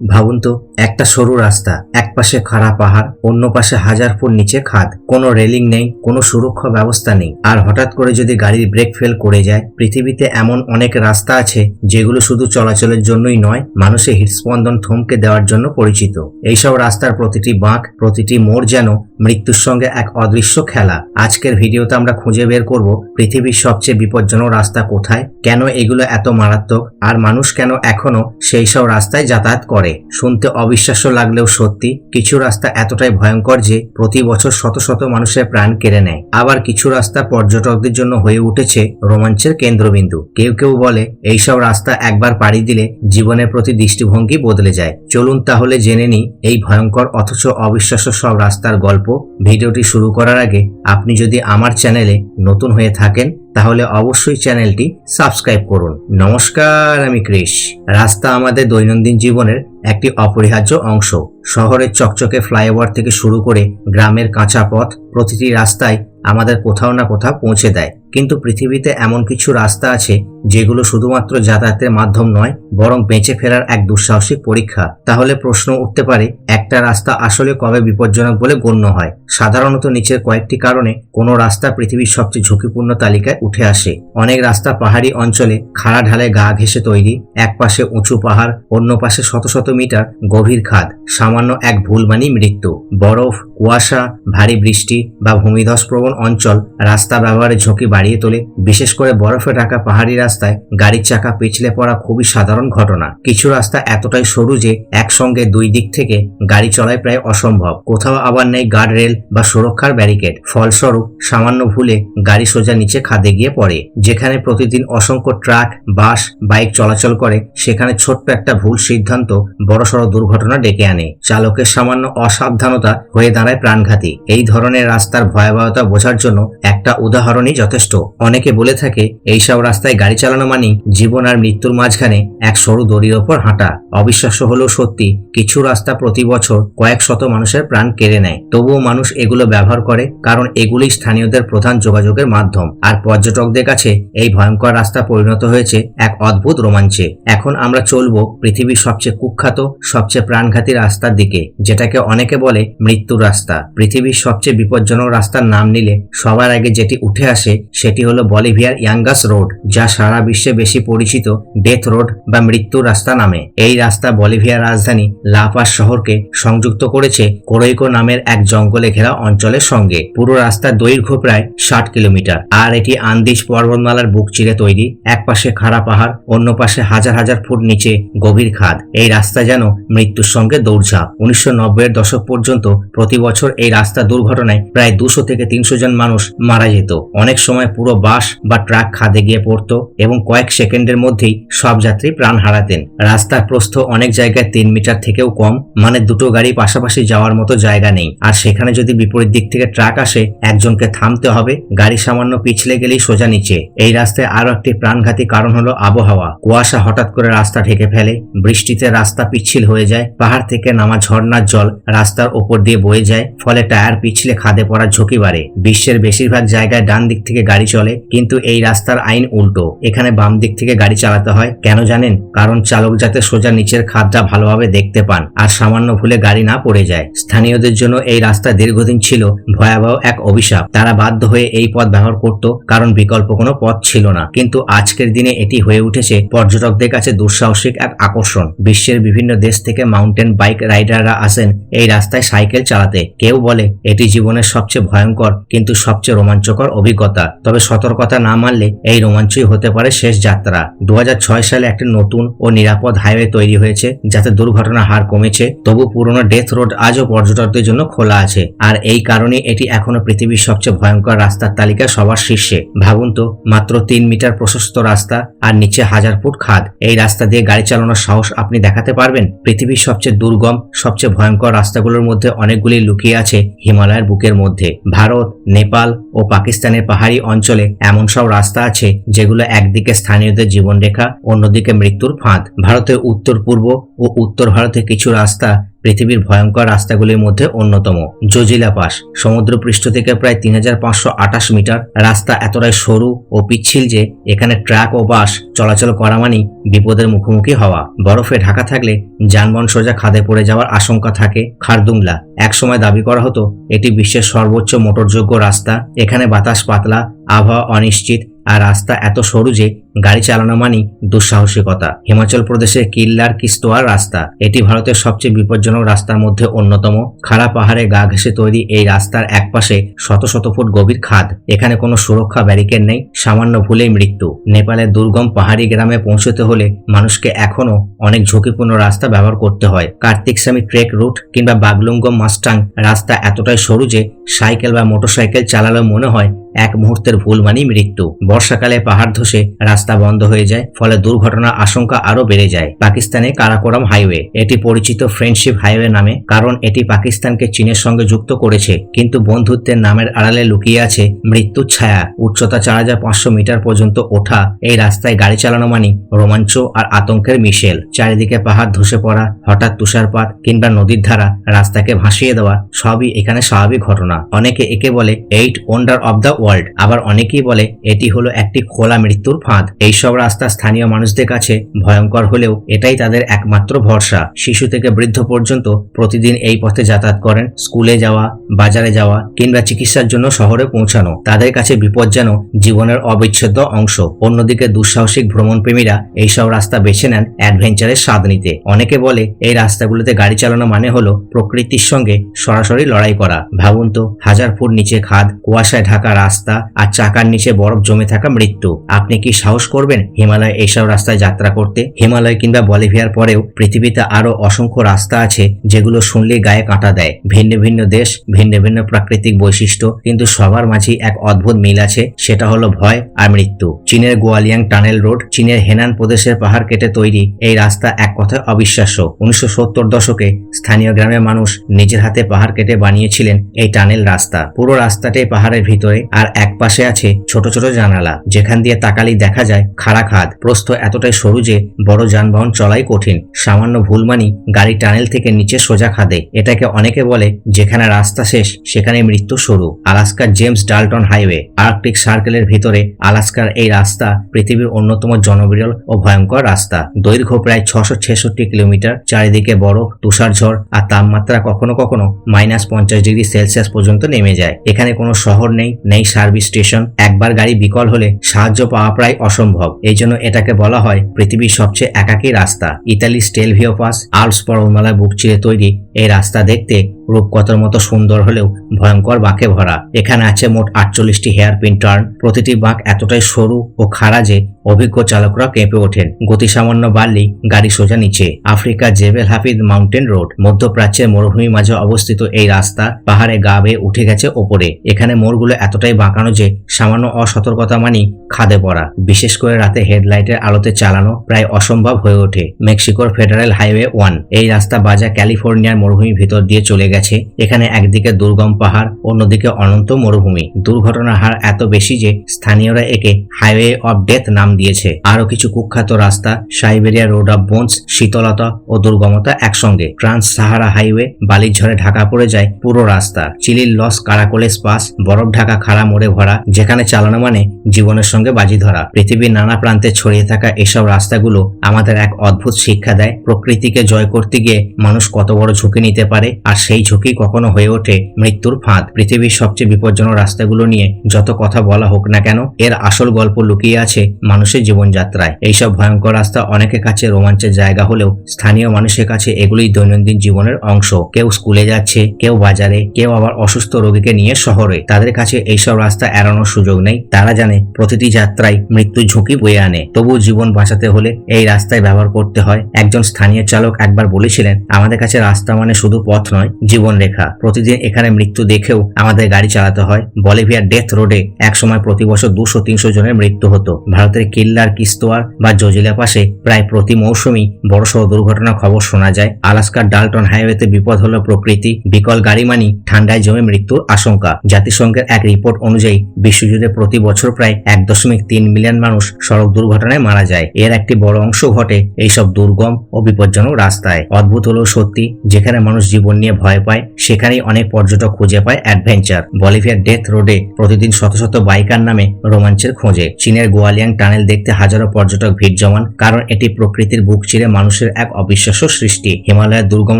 ভাবুন তো, একটা সরু রাস্তা এক পাশে খাড়া পাহাড়, অন্য পাশে হাজার ফুট নিচে খাদ। কোনো রেলিং নেই, কোনো সুরক্ষা ব্যবস্থা নেই। আর হঠাৎ করে যদি গাড়ির ব্রেক ফেল করে যায়, পৃথিবীতে এমন অনেক রাস্তা আছে, যেগুলো শুধু চলাচলের জন্যই নয়, মানুষের হৃদস্পন্দন থমকে দেওয়ার জন্য পরিচিত। এইসব রাস্তার প্রতিটি বাঁক, প্রতিটি মোড় যেন মৃত্যুর সঙ্গে এক অদৃশ্য খেলা। আজকের ভিডিওতে আমরা খুঁজে বের করব, পৃথিবীর সবচেয়ে বিপজ্জনক রাস্তা কোথায়, কেন এগুলো এত মারাত্মক, আর মানুষ কেন এখনও সেই সব রাস্তায় যাতায়াত করে? শুনতে অবিশ্বাস্য লাগলেও সত্যি, কিছু রাস্তা এতটাই ভয়ঙ্কর যে প্রতি বছর শত শত মানুষের প্রাণ কেড়ে নেয়। আবার কিছু রাস্তা পর্যটকদের জন্য হয়ে উঠেছে রোমাঞ্চের কেন্দ্রবিন্দু। কেউ কেউ বলে, এইসব রাস্তা একবার পাড়ি দিলে জীবনের প্রতি দৃষ্টিভঙ্গি বদলে যায়। চলুন তাহলে জেনে নিই এই ভয়ঙ্কর অথচ অবিশ্বাস্য সব রাস্তার গল্প। ভিডিওটি শুরু করার আগে আপনি যদি আমার চ্যানেলে নতুন হয়ে থাকেন তাহলে অবশ্যই চ্যানেলটি সাবস্ক্রাইব করুন। নমস্কার, আমি ক্রিশ। রাস্তা আমাদের দৈনন্দিন জীবনের একটি অপরিহার্য অংশ। শহরের চকচকে ফ্লাইওভার থেকে শুরু করে গ্রামের কাঁচা পথ প্রতিটি রাস্তায় আমাদের কোথাও না কোথাও পৌঁছে দেয়। কিন্তু পৃথিবীতে এমন কিছু রাস্তা আছে যেগুলো শুধুমাত্র যাতায়াতের মাধ্যম নয়, বরং বেঁচে ফেরার এক দুঃসাহসিক পরীক্ষা। তাহলে প্রশ্ন উঠতে পারে, একটা রাস্তা আসলে কবে বিপজ্জনক বলে গণ্য হয়? সাধারণত নিচের কয়েকটি কারণে কোনো রাস্তা পৃথিবীর সবচেয়ে ঝুঁকিপূর্ণ তালিকায় উঠে আসে। অনেক রাস্তা পাহাড়ি অঞ্চলে খাড়া ঢালে গা ঘেঁষে তৈরি, এক পাশে উঁচু পাহাড়, অন্য পাশে শত শত মিটার গভীর খাদ, সামান্য এক ভুল মানি মৃত্যু। বরফ, কুয়াশা, ভারী বৃষ্টি বা ভূমিধস প্রবণ অঞ্চল রাস্তা ব্যবহারের ঝুঁকি বাড়িয়ে তোলে। বিশেষ করে বরফে ঢাকা পাহাড়ি রাস্তায় গাড়ির চাকা পিছলে পড়া খুবই সাধারণ ঘটনা। কিছু রাস্তা এতটাই সরু যে একসঙ্গে দুই দিক থেকে গাড়ি চলায় প্রায় অসম্ভব। কোথাও আবার নেই গার্ড রেল বা সুরক্ষার ব্যারিকেড। ফলস্বরূপ, সামান্য ভুলে গাড়ি সোজা নিচে খাদে গিয়ে পড়ে। যেখানে প্রতিদিন অসংখ্য ট্রাক, বাস, বাইক চলাচল করে, সেখানে ছোট্ট একটা ভুল সিদ্ধান্ত বড়সড় দুর্ঘটনা ডেকে আনে। চালকের সামান্য অসাবধানতা হয়ে দাঁড়ায় প্রাণঘাতী। এই ধরনের রাস্তার ভয়াবহতা বোঝার জন্য একটা উদাহরণই যথেষ্ট। অনেকে বলে থাকে, এইসব রাস্তায় গাড়ি চালানো মানেই জীবন আর মৃত্যুর মাঝখানে এক সরু দড়ির ওপর হাঁটা। অবিশ্বাস্য হলেও সত্যি, কিছু রাস্তা প্রতি বছর কয়েক শত মানুষের প্রাণ কেড়ে নেয়। তবুও মানুষ এগুলো ব্যবহার করে কারণ এগুলি স্থানীয়দের প্রধান যোগাযোগের মাধ্যম। আর পর্যটকদের কাছে এই ভয়ঙ্কর রাস্তা পরিণত হয়েছে এক অদ্ভুত রোমাঞ্চে। এখন আমরা চলবো পৃথিবীর সবচেয়ে কুখ্যাত, সবচেয়ে প্রাণঘাতী রাস্তার দিকে, যেটাকে অনেকে বলে মৃত্যুর রাস্তা। পৃথিবীর সবচেয়ে বিপজ্জনক রাস্তার নাম নিলে সবার আগে যেটি উঠে আসে সেটি হলো বলিভিয়ার ইয়াঙ্গাস রোড, যা সারা বিশ্বে বেশি পরিচিত ডেথ রোড বা মৃত্যুর রাস্তা নামে। এই রাস্তা বলিভিয়ার রাজধানী লাপাস শহরকে সংযুক্ত করেছে কোরৈকো নামের এক জঙ্গলে ঘেরা অঞ্চলের সঙ্গে। পুরো রাস্তার দৈর্ঘ্য প্রায় ষাট কিলোমিটার। আর এটি আন্দিজ পর্বতমালার বুক চিরে তৈরি। এক পাশে খাড়া পাহাড়, অন্য পাশে হাজার হাজার ফুট নিচে গভীর খাদ। এই রাস্তা যেন মৃত্যুর সঙ্গে দৌড়ঝাঁপ। উনিশশো এর দশক পর্যন্ত প্রতি বছর এই রাস্তা দুর্ঘটনায় প্রায় দুশো থেকে তিনশো জন মানুষ মারা যেত। অনেক সময় পুরো বাস বা ট্রাক খাদে গিয়ে পড়তো এবং কয়েক সেকেন্ডের মধ্যেই সব যাত্রী প্রাণ হারাতেন। রাস্তার প্রস্থ অনেক জায়গায় তিন মিটার থেকেও কম মানে দুটো গাড়ি পাশাপাশি যাওয়ার মতো জায়গা নেই। আর সেখানে যদি বিপরীত দিক থেকে ট্রাক আসে, একজনকে থামতে হবে, গাড়ি সামান্য পিছলে গেলেই সোজা নিচে। এই রাস্তায় আরও একটি প্রাণঘাতী কারণ হলো আবহাওয়া। কুয়াশা হঠাৎ করে রাস্তা ঢেকে ফেলে, বৃষ্টিতে রাস্তা পিচ্ছিল হয়ে যায়, পাহাড় থেকে নামা ঝর্ণার জল রাস্তার ওপর দিয়ে বয়ে যায়, ফলে টায়ার পিছলে খাদে পড়ার ঝুঁকি বাড়ে। বিশ্বের বেশিরভাগ জায়গায় ডান দিক থেকে গাড়ি চলে, কিন্তু এই রাস্তার আইন উল্টো। এখানে বাম দিক থেকে গাড়ি চালাতে হয়। কেন জানেন? কারণ চালক যাতে সোজা নিচের খাদটা ভালোভাবে দেখতে পান, আর সামান্য ভুলে গাড়ি না পড়ে যায়। স্থানীয়দের জন্য এই রাস্তা দীর্ঘদিন ছিল ভয়াবহ এক অভিশাপ। তারা বাধ্য হয়ে এই পথ ব্যবহার করত, কারণ বিকল্প কোনো পথ ছিল না। কিন্তু আজকের দিনে এটি হয়ে উঠেছে পর্যটকদের কাছে দুঃসাহসিক এক আকর্ষণ। বিশ্বের বিভিন্ন দেশ থেকে মাউন্টেন বাইক রাইডাররা আসেন এই রাস্তায় সাইকেল চালাতে। কেউ বলে, এটি জীবনের সবচেয়ে ভয়ঙ্কর, কিন্তু সবচেয়ে রোমাঞ্চকর অভিজ্ঞতা। তবে সতর্কতা না মানলে এই রোমাঞ্চই হতে পারে শেষ যাত্রা। দু হাজার ছয় সালে একটি নতুন ও নিরাপদ হাইওয়ে তৈরি হয়েছে, যাতে দুর্ঘটনার হার কমেছে, তবু পুরনো ডেথ রোড আজও পর্যটকদের জন্য খোলা আছে। আর এই কারণে এটি এখনও পৃথিবীর সবচেয়ে ভয়ঙ্কর রাস্তার তালিকায় সবার শীর্ষে। ভাবুন তো, মাত্র তিন মিটার প্রশস্ত রাস্তা আর নিচে হাজার ফুট খাদ। এই রাস্তা দিয়ে গাড়ি চালানোর সাহস আপনি দেখাতে পারবেন? পৃথিবীর সবচেয়ে দুর্গম, সবচেয়ে ভয়ঙ্কর রাস্তাগুলোর মধ্যে অনেকগুলি লুকিয়ে আছে হিমালয়ের বুকের মধ্যে। ভারত, নেপাল ও পাকিস্তানের পাহাড়ি অঞ্চলে এমন সব রাস্তা আছে যেগুলো একদিকে স্থানীয়দের জীবনরেখা, অন্যদিকে মৃত্যুর ফাঁদ। ভারতের উত্তর পূর্ব ও উত্তর ভারতে কিছু রাস্তা পৃথিবীর ভয়ঙ্কর রাস্তাগুলির মধ্যে অন্যতম। জজিলা পাস সমুদ্রপৃষ্ঠ থেকে প্রায় তিন হাজার পাঁচশো আঠাশ মিটার, রাস্তা এতটাই সরু ও পিচ্ছিল যে এখানে ট্রাক ও বাস চলাচল করা মানেই বিপদের মুখোমুখি হওয়া। বরফে ঢাকা থাকলে যানবাহন সোজা খাদে পড়ে যাওয়ার আশঙ্কা থাকে খারদুংলা। একসময় দাবি করা হতো, এটি বিশ্বের সর্বোচ্চ মোটরযোগ্য রাস্তা। এখানে বাতাস পাতলা, আবহাওয়া অনিশ্চিত, আর রাস্তা এত সরু যে গাড়ি চালানো মানেই দুঃসাহসিকতা। হিমাচল প্রদেশের কিল্লার কিস্তোয়ার রাস্তা। এটি ভারতের সবচেয়ে বিপজ্জনক রাস্তার মধ্যে অন্যতম। খাড়া পাহাড়ে গা ঘেঁষে তৈরি এই রাস্তার একপাশে শত শত ফুট গভীর খাদ। এখানে কোনো সুরক্ষা ব্যারিকেড নেই, সামান্য ভুলেই মৃত্যু। নেপালের দুর্গম পাহাড়ি গ্রামে পৌঁছতে হলে মানুষকে এখনও অনেক ঝুঁকিপূর্ণ রাস্তা ব্যবহার করতে হয়। কার্তিক স্বামী ট্রেক রুট কিংবা বাগলুঙ্গম মাস্টাং রাস্তা এতটাই সরু যে সাইকেল বা মোটরসাইকেল চালালেও মনে হয় এক মুহূর্তের ভুল মানেই মৃত্যু। বর্ষাকালে পাহাড় ধসে রাস্তা বন্ধ হয়ে যায়, ফলে দুর্ঘটনার আশঙ্কা আরও বেড়ে যায়। পাকিস্তানে কারাকোরাম হাইওয়ে, এটি পরিচিত ফ্রেন্ডশিপ হাইওয়ে নামে, কারণ এটি পাকিস্তানকে চীনের সঙ্গে যুক্ত করেছে, কিন্তু বন্ধুত্বের নামের আড়ালে লুকিয়ে আছে মৃত্যুর ছায়া। উচ্চতা চার হাজার পাঁচশো মিটার পর্যন্ত ওঠা এই রাস্তায় গাড়ি চালানো মানে রোমাঞ্চ আর আতঙ্কের মিশেল। চারিদিকে পাহাড় ধসে পড়া, হঠাৎ তুষারপাত কিংবা নদীর ধারা, রাস্তাকে ভাসিয়ে দেওয়া, সবই এখানে স্বাভাবিক ঘটনা। অনেকে একে বলে eight wonder of the world আবার অনেকেই বলে, এটি হলো একটি খোলা মৃত্যুর ফাঁদ এইসব রাস্তা স্থানীয় মানুষদের কাছে ভয়ঙ্কর হলেও এটাই তাদের একমাত্র ভরসা। শিশু থেকে বৃদ্ধ পর্যন্ত প্রতিদিন এই পথে যাতায়াত করেন, স্কুলে যাওয়া, বাজারে যাওয়া কিংবা চিকিৎসার জন্য শহরে পৌঁছানো। তাদের কাছে বিপদ যেন জীবনের অবিচ্ছেদ্য অংশ। অন্যদিকে দুঃসাহসিক ভ্রমণপ্রেমীরা এইসব রাস্তা বেছে নেন অ্যাডভেঞ্চারের স্বাদ নিতে। অনেকে বলে, এই রাস্তাগুলোতে গাড়ি চালানো মানে হলো প্রকৃতির সঙ্গে সরাসরি লড়াই করা। ভাবুন তো, হাজার ফুট নিচে খাদ, কুয়াশায় ঢাকা রাস্তা আর চাকার নিচে বরফ জমে থাকা মৃত্যু। আপনি কি সাহস করবেন হিমালয় এইসব রাস্তায় যাত্রা করতে। হিমালয় কিংবা বলিভিয়ার পরেও পৃথিবীতে আরও অসংখ্য রাস্তা আছে যেগুলো শুনলে গায়ে কাঁটা দেয়। ভিন্ন ভিন্ন দেশ, ভিন্ন ভিন্ন প্রাকৃতিক বৈশিষ্ট্য, কিন্তু সবার মাঝেই এক অদ্ভুত মিল আছে, সেটা হলো ভয় আর মৃত্যু। চীনের গোয়ালিয়াং টানেল রোড, চীনের হেনান প্রদেশের পাহাড় কেটে তৈরি এই রাস্তা এক কথায় অবিশ্বাস্য। উনিশশো সত্তর দশকে স্থানীয় গ্রামের মানুষ নিজের হাতে পাহাড় কেটে বানিয়েছিলেন এই টানেল রাস্তা। পুরো রাস্তাটাই পাহাড়ের ভিতরে আর এক পাশে আছে ছোট ছোট জানালা, যেখান দিয়ে তাকালেই দেখা যায় খাড়া খাদ। প্রস্থ এতটাই সরু যে বড় যানবাহন চলাই কঠিন। সামান্য ভুল মানি গাড়ি টানেল থেকে নিচে সোজা খাদে। এটাকে অনেকে বলে যেখানে রাস্তা শেষ সেখানে মৃত্যু শুরু। আলাস্কার জেমস ডালটন হাইওয়ে, আর্কটিক সার্কেলের ভিতরে আলাস্কার এই রাস্তা পৃথিবীর অন্যতম জনবিরল ও ভয়ঙ্কর রাস্তা। দৈর্ঘ্য প্রায় ছশো ছেষট্টি কিলোমিটার, চারিদিকে বরফ তুষারঝড় আর তাপমাত্রা কখনো কখনো মাইনাস পঞ্চাশ ডিগ্রি সেলসিয়াস পর্যন্ত নেমে যায়। এখানে কোনো শহর নেই নেই সার্ভিস স্টেশন। একবার গাড়ি বিকল হলে সাহায্য পাওয়া প্রায় অসম্ভব। এই জন্য এটাকে বলা হয় পৃথিবীর সবচেয়ে একাকী রাস্তা। ইতালি স্টেলভিও পাস আলস পর্বমালায় বুক চিরে তৈরি এই রাস্তা দেখতে রূপকথার মতো সুন্দর হলেও ভয়ঙ্কর বাঁকে ভরা। এখানে আছে মোট আটচল্লিশটি হেয়ার পিন টার্ন। প্রতিটি বাঁক এতটাই সরু ও খাড়া যে অভিজ্ঞ চালকরা কেঁপে ওঠেন। গতি সামান্য বাড়লেই গাড়ি সোজা নিচে। Africa Jebel Hafeet mountain road. মধ্যপ্রাচ্যের মরুভূমির মাঝে অবস্থিত এই রাস্তা পাহাড়ে গা বেয়ে উঠে গেছে ওপরে। এখানে মোড়গুলো এতটাই বাঁকানো যে সামান্য অসতর্কতা মানি খাদে পড়া। বিশেষ করে রাতে হেডলাইটের আলোতে চালানো প্রায় অসম্ভব হয়ে ওঠে। মেক্সিকোর ফেডারেল হাইওয়ে ওয়ান। এই রাস্তা বাজা ক্যালিফোর্নিয়ার মরুভূমির ভিতর দিয়ে চলে গেছে। এখানে একদিকে দুর্গম পাহাড়, অন্যদিকে অনন্ত মরুভূমি। দুর্ঘটনার হার এত বেশি যে স্থানীয়রা একে হাইওয়ে অফ ডেথ নাম দিয়েছে। আরও কিছু কুখ্যাত রাস্তা, সাইবেরিয়া রোড অফ বোনস, শীতলতা ও দুর্গমতা একসঙ্গে। ট্রান্স সাহারা হাইওয়ে বালির ঝড়ে ঢাকা পড়ে যায় পুরো রাস্তা। চিলির লস কারাকোলেস পাস, বরফ ঢাকা খাড়া মোড়ে ভরা, যেখানে চালানো মানে জীবনের সঙ্গে বাজি ধরা। পৃথিবীর নানা প্রান্তে ছড়িয়ে থাকা এসব রাস্তাগুলো আমাদের এক অদ্ভুত শিক্ষা দেয়। প্রকৃতিকে জয় করতে গিয়ে মানুষ কত বড় ঝুঁকি নিতে পারে আর সেই ঝুঁকি কখনো হয়ে ওঠে মৃত্যুর ফাঁদ। পৃথিবীর সবচেয়ে বিপজ্জনক রাস্তাগুলো নিয়ে যত কথা বলা হোক না কেন, এর আসল গল্প লুকিয়ে আছে মানুষের জীবনযাত্রায়। এইসব ভয়ঙ্কর রাস্তা অনেকের কাছে রোমাঞ্চের জায়গা হলেও স্থানীয় মানুষের কাছে এগুলি দৈনন্দিন জীবনের অংশ। কেউ স্কুলে যাচ্ছে, কেউ বাজারে, কেউ আবার অসুস্থ রোগীকে নিয়ে শহরে। তাদের কাছে এইসব রাস্তা এড়ানোর সুযোগ নেই। তারা জানে প্রতিটি যাত্রায় মৃত্যু ঝুঁকি বয়ে আনে। তবু জীবন বাঁচাতে হলে এই রাস্তায় ব্যবহার করতে হয়। একজন স্থানীয় চালক একবার বলেছিলেন, আমাদের কাছে রাস্তা মানে শুধু পথ নয় জীবনরেখা। প্রতিদিন এখানে মৃত্যু দেখেও আমাদের গাড়ি চালাতে হয়। বলিভিয়ার ডেথ রোডে একসময় প্রতি বছর দুশো, তিনশো জনের মৃত্যু হতো। ভারতের কিল্লার কিস্তোয়ার বা জজিলা পাশে প্রায় প্রতি মৌসুমই বড়সড় দুর্ঘটনার খবর শোনা যায়। আলাস্কার ডালটন হাইওয়েতে বিপদ হলো প্রকৃতি, বিকল গাড়ি মানি, ঠান্ডায় জমে মৃত্যুর আশঙ্কা। জাতিসংঘের এক রিপোর্ট অনুযায়ী বিশ্বজুড়ে প্রতি বছর প্রায় এক দশমিক তিন মিলিয়ন মানুষ সড়ক দুর্ঘটনায় মারা যায়। এর একটি বড় অংশ ঘটে এইসব দুর্গম ও বিপজ্জনক রাস্তায়। অদ্ভুত হলো সত্যি, যেখানে মানুষ জীবন নিয়ে ভয় পায়, সেখানেই অনেক পর্যটক খুঁজে পায় অ্যাডভেঞ্চার বলিভিয়ার ডেথ রোডে প্রতিদিন শত শত বাইকার নামে রোমাঞ্চের খোঁজে। চীনের গোয়ালিয়াং টানেল দেখতে হাজারো পর্যটক ভিড় জমান, কারণ এটি প্রকৃতির বুক চিরে মানুষের এক অবিশ্বাস্য সৃষ্টি। হিমালয়ের দুর্গম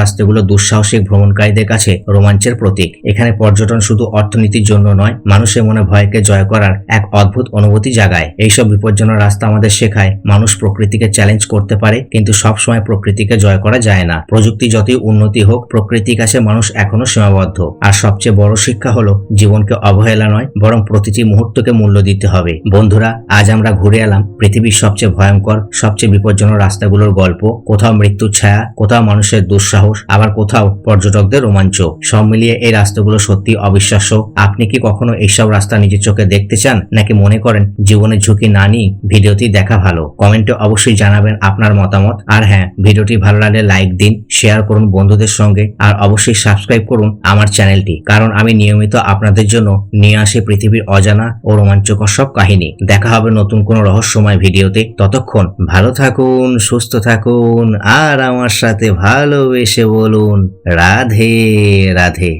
রাস্তাগুলো দুঃসাহসিক ভ্রমণকারীদের কাছে রোমাঞ্চের প্রতীক। এখানে পর্যটন শুধু অর্থনীতির জন্য নয় মানুষের মনে ভয়কে জয় করার এক অদ্ভুত অনুভূতি জাগায়। এইসব বিপজ্জনক রাস্তা আমাদের শেখায়, মানুষ প্রকৃতিকে চ্যালেঞ্জ করতে পারে, কিন্তু সবসময় প্রকৃতিকে জয় করা যায় না। প্রযুক্তি যতই উন্নতি হোক, প্রকৃতির কাছে মানুষ এখনও সীমাবদ্ধ। আর সবচেয়ে বড় শিক্ষা হলো, জীবনকে অবহেলা নয়, বরং প্রতিটি মুহূর্তকে মূল্য দিতে হবে। বন্ধুরা, আজ আমরা ঘুরে এলাম পৃথিবীর সবচেয়ে ভয়ঙ্কর, সবচেয়ে বিপজ্জনক রাস্তাগুলোর গল্প। কোথাও মৃত্যুর ছায়া, কোথাও মানুষের দুঃসাহস, আবার কোথাও পর্যটকদের রোমাঞ্চ। সব মিলিয়ে এই রাস্তাগুলো সত্যি অবিশ্বাস্য। আপনি কি কখনো এইসব রাস্তা নিজের চোখে দেখতে চান? নাকি মনে করেন, জীবনের ঝুঁকি না নিয়ে ভিডিওটি দেখা ভালো? কমেন্টে অবশ্যই জানাবেন আপনার মতামত। আর হ্যাঁ ভিডিওটি ভালো লাগলে লাইক দিন, শেয়ার করুন বন্ধুদের সঙ্গে। আর অবশ্যই সাবস্ক্রাইব করুন আমার চ্যানেলটি কারণ আমি নিয়মিত আপনাদের জন্য নিয়ে আসে পৃথিবীর অজানা ও রোমাঞ্চকর সব কাহিনী। দেখা হবে নতুন কোনো রহস্যময় ভিডিওতে। ততক্ষণ ভালো থাকুন, সুস্থ থাকুন, আর আমার সাথে ভালোবেসে বলুন, রাধে রাধে।